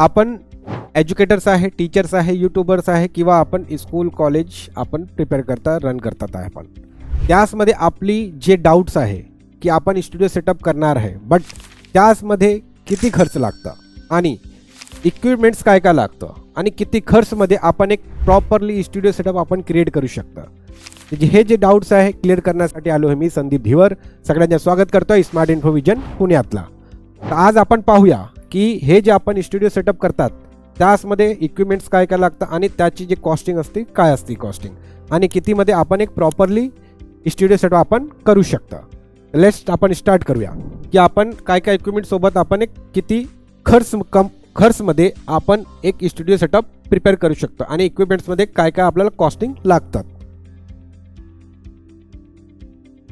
आपण एज्युकेटर्स आहे टीचर्स आहे यूट्यूबर्स आहे किंवा आपण स्कूल कॉलेज आपण प्रिपेअर करता रन करतात आहे आपण. त्याचमध्ये आपली जे डाऊट्स आहे की आपण स्टुडिओ सेटअप करणार आहे बट त्याचमध्ये किती खर्च लागतं आणि इक्विपमेंट्स काय काय लागतं आणि किती खर्चमध्ये आपण एक प्रॉपरली स्टुडिओ सेटअप आपण क्रिएट करू शकता. म्हणजे हे जे डाऊट्स आहे क्लिअर करण्यासाठी आलो आहे मी संदीप धिवर. सगळ्यांचं स्वागत करतोय स्मार्ट इन्फोविजन पुण्यातला. तर आज आपण पाहूया की हे जे आपण स्टुडिओ सेटअप करतात त्याचमध्ये इक्विपमेंट्स काय काय लागतं आणि त्याची जी कॉस्टिंग असते काय असते कॉस्टिंग आणि कितीमध्ये आपण एक प्रॉपरली स्टुडिओ सेटअप आपण करू शकता. लेट्स आपण स्टार्ट करूया. की आपण काय काय इक्विपमेंटसोबत आपण एक किती खर्च कम खर्चमध्ये आपण एक स्टुडिओ सेटअप प्रिपेअर करू शकतो आणि इक्विपमेंट्समध्ये काय काय आपल्याला कॉस्टिंग लागतात.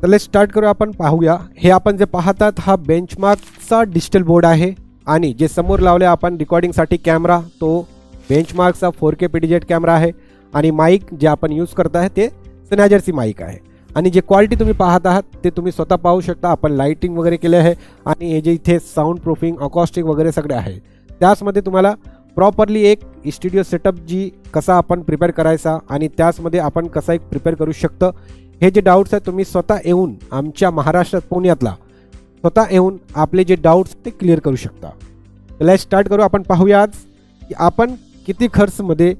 तर लेट स्टार्ट करू आपण पाहूया. हे आपण जे पाहतात हा बेंचमार्कचा डिजिटल बोर्ड आहे. आणि जे समोर लावले आपण रेकॉर्डिंगसाठी कॅमेरा तो बेंचमार्कचा फोर के पीडीजेट कॅमेरा आहे. आणि माईक जे आपण यूज करत आहे ते सनॅजरची माईक आहे. आणि जे क्वालिटी तुम्ही पाहत आहात ते तुम्ही स्वतः पाहू शकता. आपण लाईटिंग वगैरे केले आहे आणि हे जे इथे साऊंड प्रूफिंग अकॉस्टिक वगैरे सगळे आहे. त्याचमध्ये तुम्हाला प्रॉपरली एक स्टुडिओ सेटअप जी कसा आपण प्रिपेअर करायचा आणि त्याचमध्ये आपण कसा एक प्रिपेअर करू शकतं हे जे डाऊट्स आहेत तुम्ही स्वतः येऊन आमच्या महाराष्ट्रात पुण्यातला स्वतः येऊन आपले जे डाऊट्स ते क्लिअर करू शकता. लेट स्टार्ट करू. आपण पाहूया आज की आपण किती खर्चमध्ये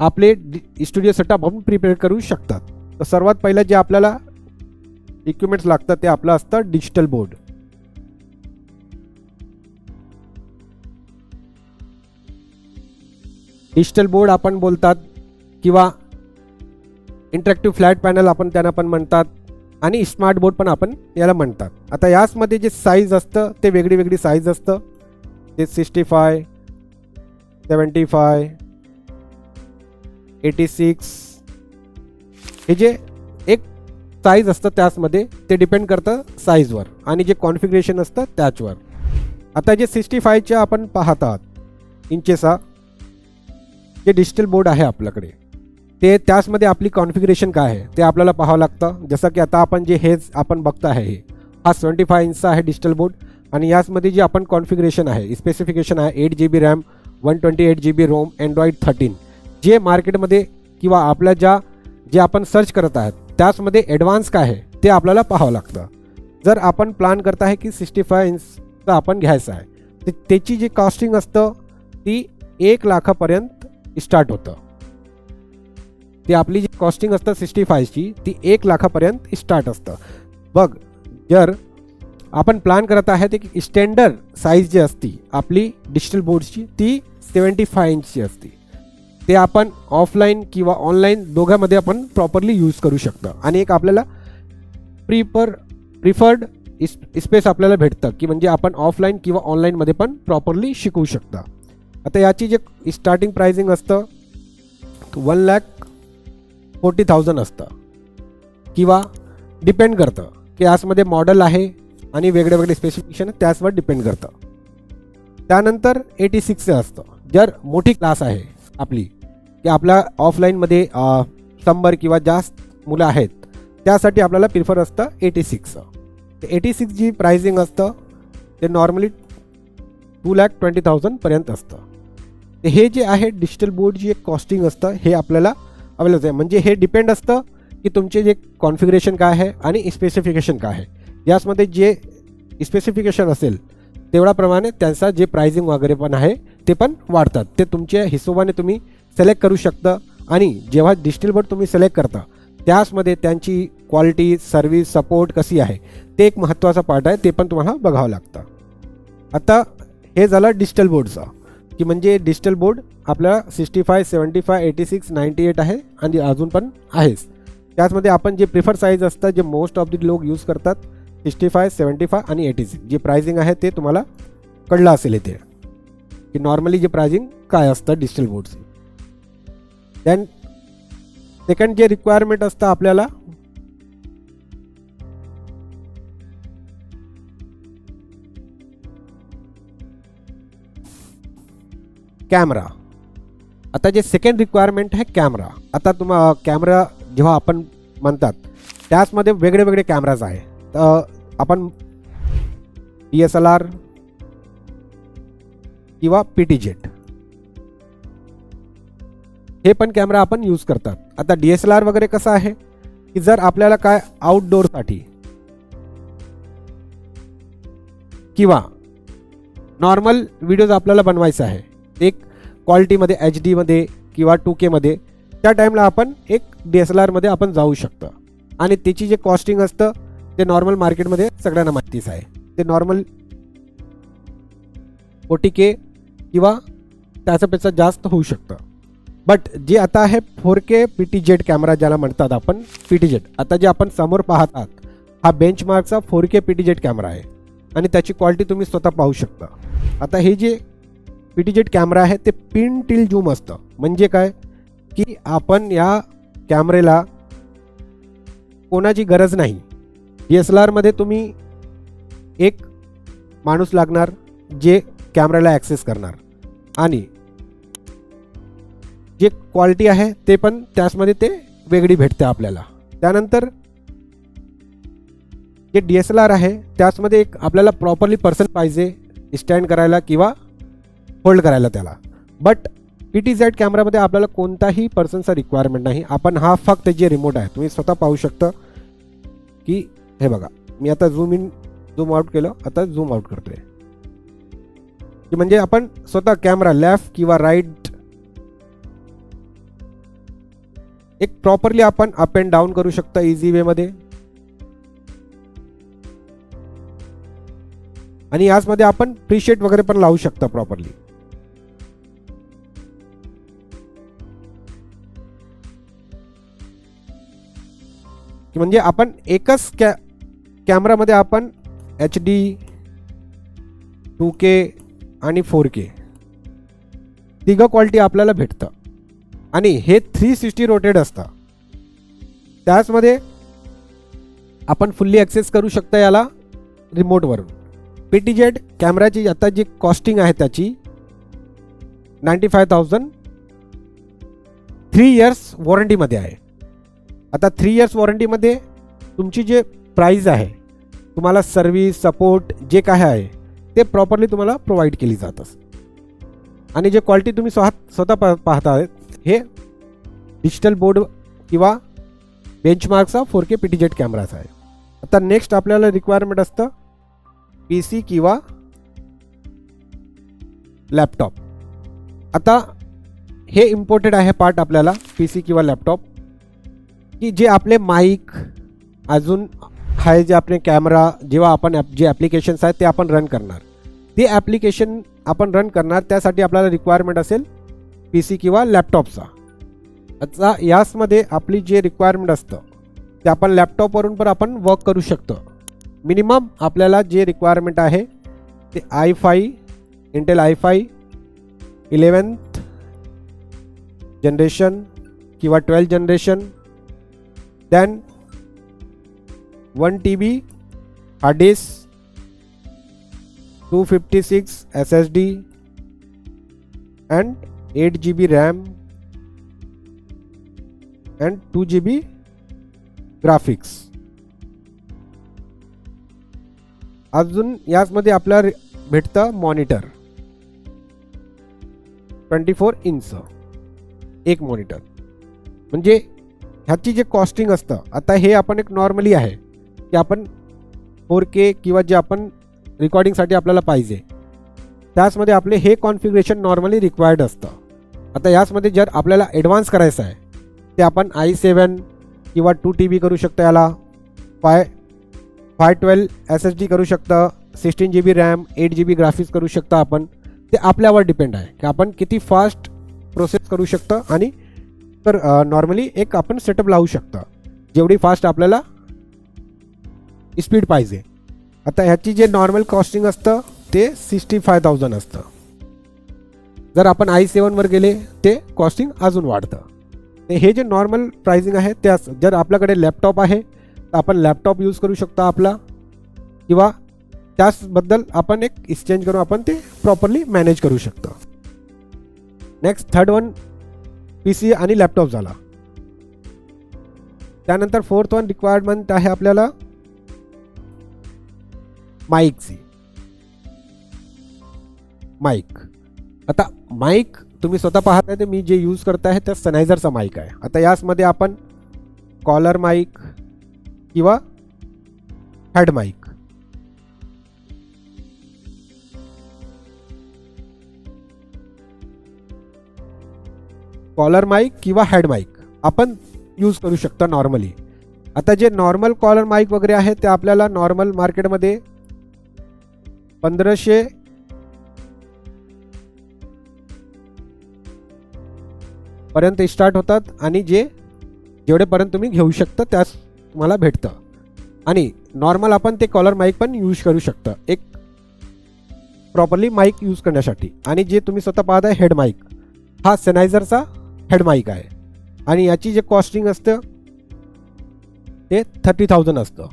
आपले स्टुडिओ सेटअप आपण प्रिपेअर करू शकतात. तर सर्वात पहिलं जे आपल्याला इक्विपमेंट्स लागतात ते आपलं असतं डिजिटल बोर्ड डिजिटल बोर्ड आपण बोलतात किंवा इंटरॅक्टिव्ह फ्लॅट पॅनल आपण त्यांना पण म्हणतात. आणि स्मार्ट बोर्ड पण आपण याला म्हणतात. आता याचमध्ये जे साईज असतं ते वेगळी वेगळी साईज असतं. ते sixty five seventy five eighty six हे जे एक साईज असतं त्याचमध्ये ते डिपेंड करतं साईजवर आणि जे कॉन्फिगरेशन असतं त्याचवर. आता जे सिक्स्टी फायच्या आपण पाहत आहात इंचेसा जे डिजिटल बोर्ड आहे आपल्याकडे ते त्याचमध्ये आपली कॉन्फिगरेशन काय आहे ते आपल्याला पाहावं लागतं. जसं की आता आपण जे हेच आपण बघत आहे हे. हा सेवन्टी फाय इंचचा आहे डिजिटल बोर्ड आणि याचमध्ये जे आपण कॉन्फिगरेशन आहे स्पेसिफिकेशन आहे eight G B RAM one twenty eight G B ROM Android thirteen जे मार्केटमध्ये किंवा आपल्या ज्या जे आपण सर्च करत आहात त्याचमध्ये ॲडव्हान्स काय आहे ते आपल्याला पाहावं लागतं. जर आपण प्लॅन करत आहे की सिक्स्टी फाय इंचचा आपण घ्यायचं आहे तर त्याची जी कॉस्टिंग असतं ती एक लाखापर्यंत स्टार्ट होतं. ती आपली जी कॉस्टिंग असतं सिक्स्टी फायची ती एक लाखापर्यंत स्टार्ट असतं. बघ जर आपण प्लॅन करत आहे ते की स्टँडर्ड साईज जी असती आपली डिजिटल बोर्डची ती सेवन्टी फाय इंचची असते. ते आपण ऑफलाईन किंवा ऑनलाईन दोघांमध्ये आपण प्रॉपरली यूज करू शकतो. आणि एक आपल्याला प्रिपर प्रिफर्ड इस स्पेस आपल्याला भेटतं की म्हणजे आपण ऑफलाईन किंवा ऑनलाईनमध्ये पण प्रॉपरली शिकवू शकता. आता याची जे स्टार्टिंग प्राइसिंग असतं वन लॅक फोर्टी थाउजंड असतं. किंवा डिपेंड करतं. की याचमध्ये मॉडेल आहे आणि वेगळे वेगळे स्पेसिफिकेशन त्याचवर डिपेंड करतं. त्यानंतर एटी सिक्सचं असतं. जर मोठी क्लास आहे आपली की आपल्या ऑफलाईनमध्ये शंभर किंवा जास्त मुलं आहेत त्यासाठी आपल्याला प्रिफर असतं एटी सिक्सचं एटी सिक्स जी प्राइसिंग असतं ते नॉर्मली टू लॅक ट्वेंटी थाउजंडपर्यंत असतं. तर हे जे आहे डिजिटल बोर्ड जी एक कॉस्टिंग असतं हे आपल्याला अवेलेबल आहे. म्हणजे हे डिपेंड असतं की तुमचे जे कॉन्फिगरेशन काय आहे आणि स्पेसिफिकेशन काय आहे. याचमध्ये जे स्पेसिफिकेशन असेल तेवढ्याप्रमाणे त्यांचा जे प्राइसिंग वगैरे पण आहे ते पण वाढतात. ते तुमच्या हिशोबाने तुम्ही सिलेक्ट करू शकता आणि जेव्हा डिजिटल बोर्ड तुम्ही सिलेक्ट करता त्याचमध्ये त्यांची क्वालिटी सर्व्हिस सपोर्ट कशी आहे ते एक महत्त्वाचा पार्ट आहे ते पण तुम्हाला बघावं लागतं. आता हे झालं डिजिटल बोर्डचं की म्हणजे डिजिटल बोर्ड आपला sixty five seventy five eighty six ninety eight आहे आणि अजून पण आहेच. त्याचमध्ये आपण जे प्रिफर साईज असतं जे मोस्ट ऑफ दी लोक यूज करतात सिक्स्टी फाय सेवन्टी फाय आणि एटी सिक्स. जे प्राइसिंग आहे ते तुम्हाला कळलं असेल इथे. की नॉर्मली जे प्राइसिंग काय असतं डिजिटल बोर्डचे. देन सेकंड जे रिक्वायरमेंट असतं आपल्याला कॅमेरा. आता जे सेकंड रिक्वायरमेंट आहे कॅमेरा. आता तुम्हा कॅमेरा जेव्हा आपण म्हणतात त्याचमध्ये वेगळे वेगळे कॅमेराज आहे. तर आपण डी एस एल आर किंवा पी टी जेट हे पण कॅमेरा आपण यूज करतात. आता डी एस एल आर वगैरे कसं आहे? की जर आपल्याला काय आउटडोअरसाठी किंवा नॉर्मल व्हिडिओज आपल्याला बनवायचा आहे एक क्वालिटीमध्ये एच डीमध्ये किंवा टू केमध्ये त्या टाईमला आपण एक डी एस एल आरमध्ये आपण जाऊ शकतो. आणि त्याची जे कॉस्टिंग असतं ते नॉर्मल मार्केटमध्ये सगळ्यांना माहितीच आहे. ते नॉर्मल ओ टी के किंवा त्याच्यापेक्षा जास्त होऊ शकतं. बट जे आता आहे four K P T Z camera ज्याला म्हणतात आपण पी टी जेड आता जे आपण समोर पाहत आहात हा बेंचमार्कचा four K P T Z camera आहे. आणि त्याची क्वालिटी तुम्ही स्वतः पाहू शकता. आता हे J P T Z camera आहे ते पिन टिल जूम असतं. म्हणजे काय? की आपण या कॅमेरेला कोणाची गरज नाही. डी एस एल आरमध्ये तुम्ही एक माणूस लागणार जे कॅमेऱ्याला ॲक्सेस करणार. आणि जे क्वालिटी आहे ते पण त्याचमध्ये ते वेगळी भेटते आपल्याला. त्यानंतर जे डी एस एल आर आहे त्याचमध्ये एक आपल्याला प्रॉपरली पर्सन पाहिजे स्टँड करायला किंवा होल्ड करायला त्याला. बट पी टी झेड कॅमेरामध्ये आपल्याला कोणताही पर्सनचा रिक्वायरमेंट नाही. आपण हा फक्त जे रिमोट आहे तुम्ही स्वतः पाहू शकता की हे बघा मी आता झूम इन झूम आउट केलं आता झूम आउट करतोय. की म्हणजे आपण स्वतः कॅमेरा लेफ्ट किंवा राईट एक प्रॉपरली आपण अप अँड डाऊन करू शकता इझी वेमध्ये आणि याचमध्ये आपण प्रिशेट वगैरे पण लावू शकता प्रॉपरली म्हणजे आपण एकच कॅ कॅमेरामध्ये आपण एच डी टू के आणि फोर के तिघं क्वालिटी आपल्याला भेटतं. आणि हे थ्री सिक्स्टी रोटेड असतं. त्याचमध्ये आपण फुल्ली ॲक्सेस करू शकता याला रिमोटवरून पी टी जेड कॅमेराची आता जी कॉस्टिंग आहे त्याची ninety five thousand three years वॉरंटीमध्ये आहे. आता थ्री इयर्स वॉरंटीमध्ये तुमची जे प्राईज आहे तुम्हाला सर्विस सपोर्ट जे काय आहे ते प्रॉपरली तुम्हाला प्रोव्हाइड केली जातं आणि जे क्वालिटी तुम्ही स्वतः स्वतः पा पाहता हे डिजिटल बोर्ड किंवा बेंचमार्कचा फोर के पी टी कॅमेराचा आहे आता नेक्स्ट आपल्याला रिक्वायरमेंट असतं पी सी किंवा लॅपटॉप आता हे इम्पोर्टेड आहे पार्ट आपल्याला पी सी किंवा लॅपटॉप की जे आपले माईक अजून आहे जे आपले कॅमेरा जेव्हा आपण ॲप जे ॲप्लिकेशन्स आहेत ते आपण रन करणार. ते ॲप्लिकेशन आपण रन करणार त्यासाठी आपल्याला रिक्वायरमेंट असेल पी सी किंवा लॅपटॉपचा आता याचमध्ये आपली जे रिक्वायरमेंट असतं ते आपण लॅपटॉपवरून पण आपण वर्क करू शकतो. मिनिमम आपल्याला जे रिक्वायरमेंट आहे ते I five Intel I five eleventh generation किंवा twelfth generation then one T B hard disk two fifty six S S D and eight G B RAM and two G B graphics अजून याचमध्ये आपल्या भेटतं monitor twenty four inch एक monitor म्हणजे ह्याची जे costing असतं आता हे आपण एक नॉर्मली आहे की आपण फोर के किंवा जे आपण रेकॉर्डिंगसाठी आपल्याला पाहिजे त्याचमध्ये आपले हे कॉन्फिगरेशन नॉर्मली रिक्वायर्ड असतं. आता याचमध्ये जर आपल्याला ॲडव्हान्स करायचं आहे ते आपण आय सेवन किंवा टू टी बी करू शकतो याला five five twelve S S D करू शकता sixteen G B RAM eight G B graphics करू शकता आपण ते आपल्यावर डिपेंड आहे की आपण किती फास्ट प्रोसेस करू शकतं आणि तर नॉर्मली एक आपण सेटअप लावू शकता. जेवढी फास्ट आपल्याला स्पीड पाहिजे. आता ह्याची जे नॉर्मल कॉस्टिंग असतं ते सिक्स्टी फाय थाउजंड असतं. जर आपण आय सेवनवर गेले ते कॉस्टिंग अजून वाढतं. हे जे नॉर्मल प्राइसिंग आहे त्याच जर आपल्याकडे लॅपटॉप आहे तर आपण लॅपटॉप यूज करू शकतो आपला. किंवा त्याचबद्दल आपण एक एक्सचेंज करून आपण ते प्रॉपरली मॅनेज करू शकतो. Next third one P C आणि लॅपटॉप झाला. त्यानंतर फोर्थ वन रिक्वायरमेंट आहे आपल्याला माईकची माईक आता माईक तुम्ही स्वतः पाहताय तर मी जे यूज करत आहे त्या सनायझरचा माईक आहे. आता याचमध्ये आपण कॉलर माईक किंवा हॅड माईक कॉलर माईक किंवा हॅड माईक आपण यूज करू शकता नॉर्मली. आता जे नॉर्मल कॉलर माईक वगैरे आहे ते आपल्याला नॉर्मल मार्केटमध्ये पंधराशे पर्यंत स्टार्ट होतात आणि जे जेवढेपर्यंत तुम्ही घेऊ शकता त्यास तुम्हाला भेटतं. आणि नॉर्मल आपण ते कॉलर माईक पण यूज करू शकता एक प्रॉपरली माईक यूज करण्यासाठी. आणि जे तुम्ही स्वतः पाहत आहे हेड माईक. हा सेनायझरचा हेडमाईक आहे. आणि याची जे कॉस्टिंग असतं ते थर्टी थाउजंड असतं.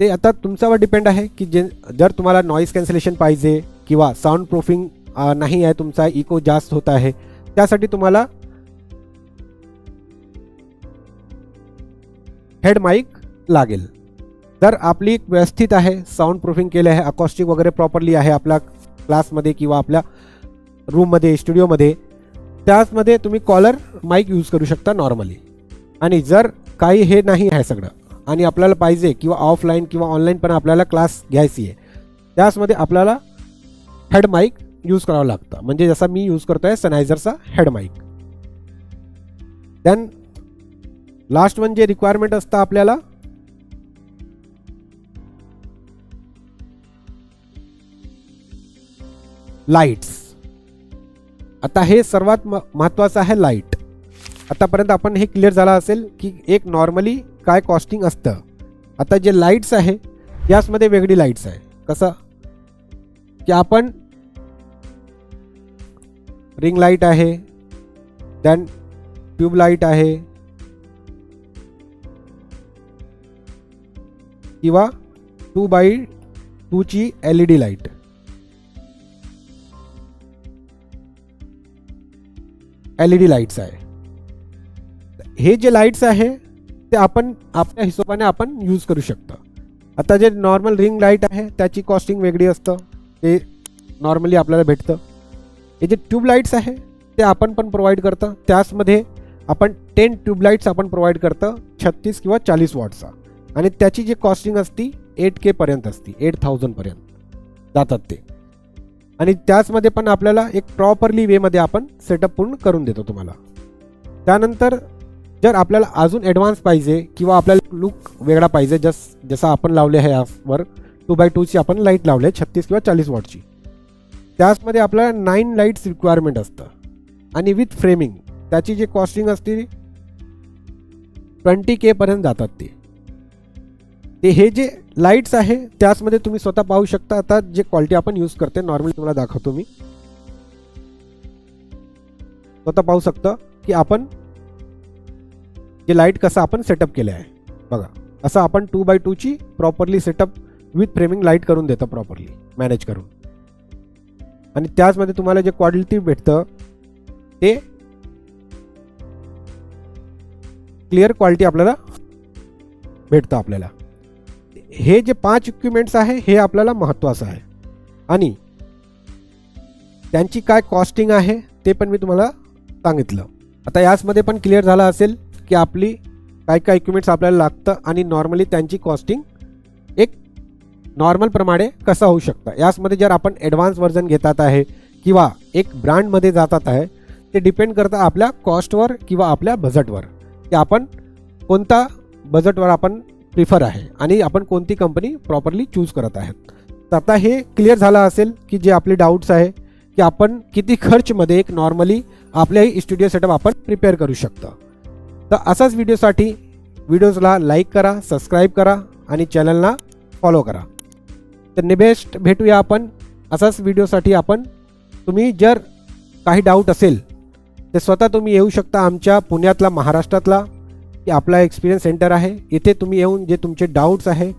ते आता तुमच्यावर डिपेंड आहे की जे जर तुम्हाला नॉईज कॅन्सलेशन पाहिजे किंवा साऊंड प्रूफिंग नाही आहे तुमचा इको जास्त होत आहे त्यासाठी तुम्हाला हेड माईक लागेल. जर आपली व्यवस्थित आहे साऊंड प्रूफिंग केले आहे अकॉस्टिक वगैरे प्रॉपरली आहे आपल्या क्लासमध्ये किंवा आपल्या रूममध्ये स्टुडिओमध्ये त्याचमध्ये तुम्ही कॉलर माईक यूज करू शकता नॉर्मली. आणि जर काही हे नाही आहे सगळं आणि आपल्याला पाहिजे किंवा ऑफलाईन किंवा ऑनलाईन पण आपल्याला क्लास घ्यायची आहे त्याचमध्ये आपल्याला हेड माईक यूज करावं लागतं. म्हणजे जसा मी यूज करतो आहे सनायझरचा head mike. Then last one जे रिक्वायरमेंट असतं आपल्याला लाईट्स आता हे सर्वात म महत्त्वाचं आहे लाइट आतापर्यंत आपण हे क्लिअर झालं असेल की एक नॉर्मली काय कॉस्टिंग असतं. आता जे लाईट्स आहे याचमध्ये वेगळी लाईट्स आहे. कसं? की आपण रिंग लाइट आहे दॅन ट्यूब लाइट आहे किंवा two by टूची L E D light L E D lights आहे. हे जे लाईट्स आहे ते आपण आपल्या हिशोबाने आपण यूज करू शकतो. आता जे नॉर्मल रिंग लाइट आहे त्याची कॉस्टिंग वेगळी असतं. ते नॉर्मली आपल्याला भेटतं. हे जे ट्यूबलाईट्स आहे ते आपण पण प्रोव्हाइड करतं. त्याचमध्ये आपण टेन ट्यूबलाईट्स आपण प्रोव्हाइड करतं छत्तीस किंवा चाळीस वॉटचा. आणि त्याची जी कॉस्टिंग असती एट केपर्यंत असती एट थाउजंडपर्यंत जातात ते. आणि त्याचमध्ये पण आपल्याला एक प्रॉपरली वेमध्ये आपण सेटअप पूर्ण करून देतो तुम्हाला. त्यानंतर जर आपल्याला अजून ॲडव्हान्स पाहिजे किंवा आपल्याला लुक वेगळा पाहिजे जस जसा आपण लावले आहे यावर टू बाय टूची आपण लाइट लावले छत्तीस किंवा चाळीस वॉटची त्याचमध्ये आपल्याला नाईन लाईट्स रिक्वायरमेंट असतं. आणि विथ फ्रेमिंग त्याची जी कॉस्टिंग असते ट्वेंटी केपर्यंत जातात ते. ते हे जे लाईट्स आहे त्याचमध्ये तुम्ही स्वतः पाहू शकता. आता जे क्वालिटी आपण यूज करते नॉर्मली तुम्हाला दाखवतो मी. स्वतः पाहू शकता की आपण जे लाइट कसं आपण सेटअप केले आहे. बघा असं आपण two by टूची properly setup with framing light करून देतं प्रॉपरली मॅनेज करून. आणि त्याचमध्ये तुम्हाला जे क्वालिटी भेटतं ते क्लिअर क्वालिटी आपल्याला भेटतं आपल्याला. हे जे पाच इक्विपमेंट्स आहे हे आपल्याला महत्त्वाचं आहे. आणि त्यांची काय कॉस्टिंग आहे ते पण मी तुम्हाला सांगितलं. आता याचमध्ये पण क्लिअर झालं असेल की आपली काय काय इक्विपमेंट्स आपल्याला लागतं आणि नॉर्मली त्यांची कॉस्टिंग एक नॉर्मलप्रमाणे कसं होऊ शकतं. याचमध्ये जर आपण ॲडव्हान्स व्हर्जन घेतात आहे किंवा एक ब्रँडमध्ये जातात आहे ते डिपेंड करतं आपल्या कॉस्टवर किंवा आपल्या बजेटवर की आपण कोणता बजेटवर आपण प्रिफर आहे. आणि आपण कोणती कंपनी प्रॉपरली चूज करत आहेत. तर आता हे क्लिअर झालं असेल की जे आपले डाऊट्स आहे की आपण किती खर्चमध्ये एक नॉर्मली आपल्याही स्टुडिओ सेटअप आपण प्रिपेअर करू शकतो. तर असाच व्हिडिओसाठी व्हिडिओजला लाईक करा सबस्क्राईब करा आणि चॅनलला फॉलो करा. तर नेबेस्ट भेटूया आपण. असाच व्हिडिओसाठी आपण तुम्ही जर काही डाऊट असेल तर स्वतः तुम्ही येऊ शकता आमच्या पुण्यातला महाराष्ट्रातला की आपला एक्सपिरियन्स सेंटर आहे. इथे तुम्ही येऊन जे तुमचे डाऊट्स आहे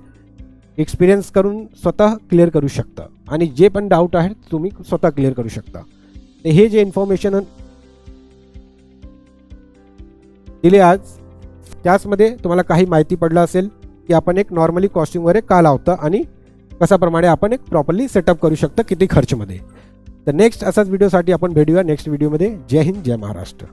एक्सपिरियन्स करून स्वतः क्लिअर करू शकता. आणि जे पण डाऊट आहेत तुम्ही स्वतः क्लिअर करू शकता. तर हे जे इन्फॉर्मेशन दिले आज त्याचमध्ये तुम्हाला काही माहिती पडलं असेल की आपण एक नॉर्मली कॉस्ट्युमवर वगैरे का लावतं आणि कशाप्रमाणे आपण एक प्रॉपरली सेटअप करू शकतो किती खर्चमध्ये. तर नेक्स्ट असाच व्हिडिओसाठी आपण भेटूया. नेक्स्ट व्हिडिओमध्ये जय हिंद जय महाराष्ट्र.